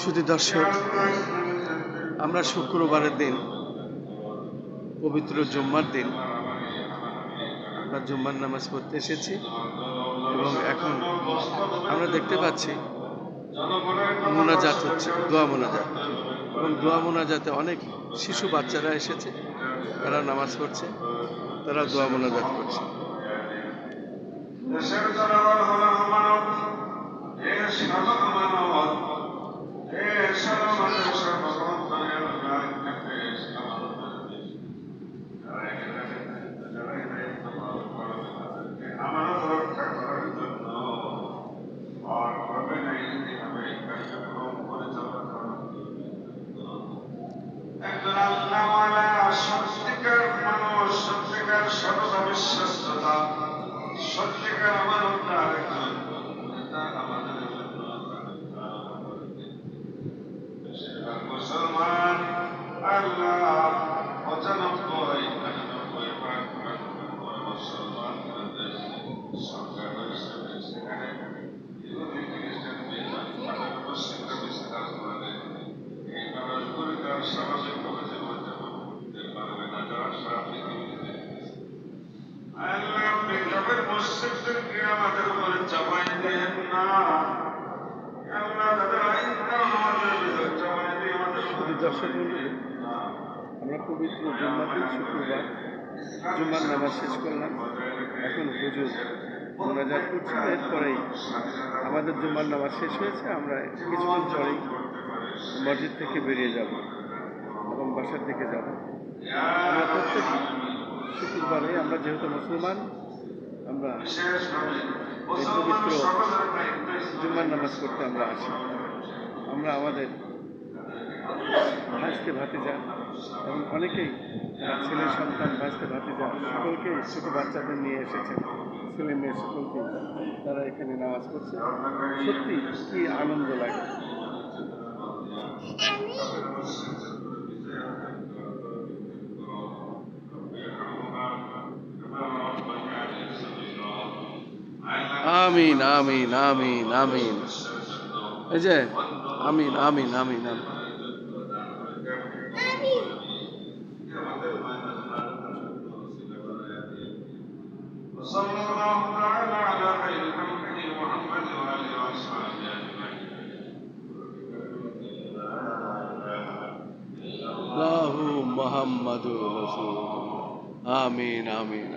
শুধু দর্শক, আমরা শুক্রবারের দিন, পবিত্র জুম্মার দিন, আমরা জুম্মার নামাজ পড়তে এসেছি এবং এখন আমরা দেখতে পাচ্ছি মোনাজাত হচ্ছে, দোয়া মোনাজাত। এবং দোয়া মোনাজাতে অনেক শিশু বাচ্চারা এসেছে, তারা নামাজ পড়ছে, তারা দোয়া মোনাজাত করছে। একজন আল্লাহওয়ালা সত্যিকার মানুষ সত্যিকার সততা বিশ্বস্ততা সত্যিকার আমার একজন। মুসলমান আল্লাহ পঁচানব্বই আমরা পবিত্র জুম্মার দিন শুক্রবার। জুম্মার নামাজ শেষ করলাম। এখন হুজুর মোনাজাত করছি। এরপরেই আমাদের জুম্মার নামাজ শেষ হয়েছে। আমরা কিছুক্ষণ পরেই মসজিদ থেকে বেরিয়ে যাব এবং বাসার দিকে যাব। আমরা প্রত্যেক শুক্রবারে আমরা যেহেতু মুসলমান আমরা এই পবিত্র জুম্মার নামাজ করতে আমরা আসি আমরা আমাদের ভাইস্তে ভাতিজা এবং অনেকেই ছেলে সন্তান ভাইস্তে ভাতিজা সকলকেই ছোটো বাচ্চাদের নিয়ে এসেছেন। ছেলে মেয়ে সকলকে তারা এখানে নামাজ পড়ছে। সত্যি কি আনন্দ লাগে। আমিন আমিন আমিন আমিন এই যে আমিন আমিন আমিন আমিন وصلى الله تعالى على خير خلقه محمد واله واصحابه اجمعين লাহু মোহাম্মদুর রসুল আমিন আমিন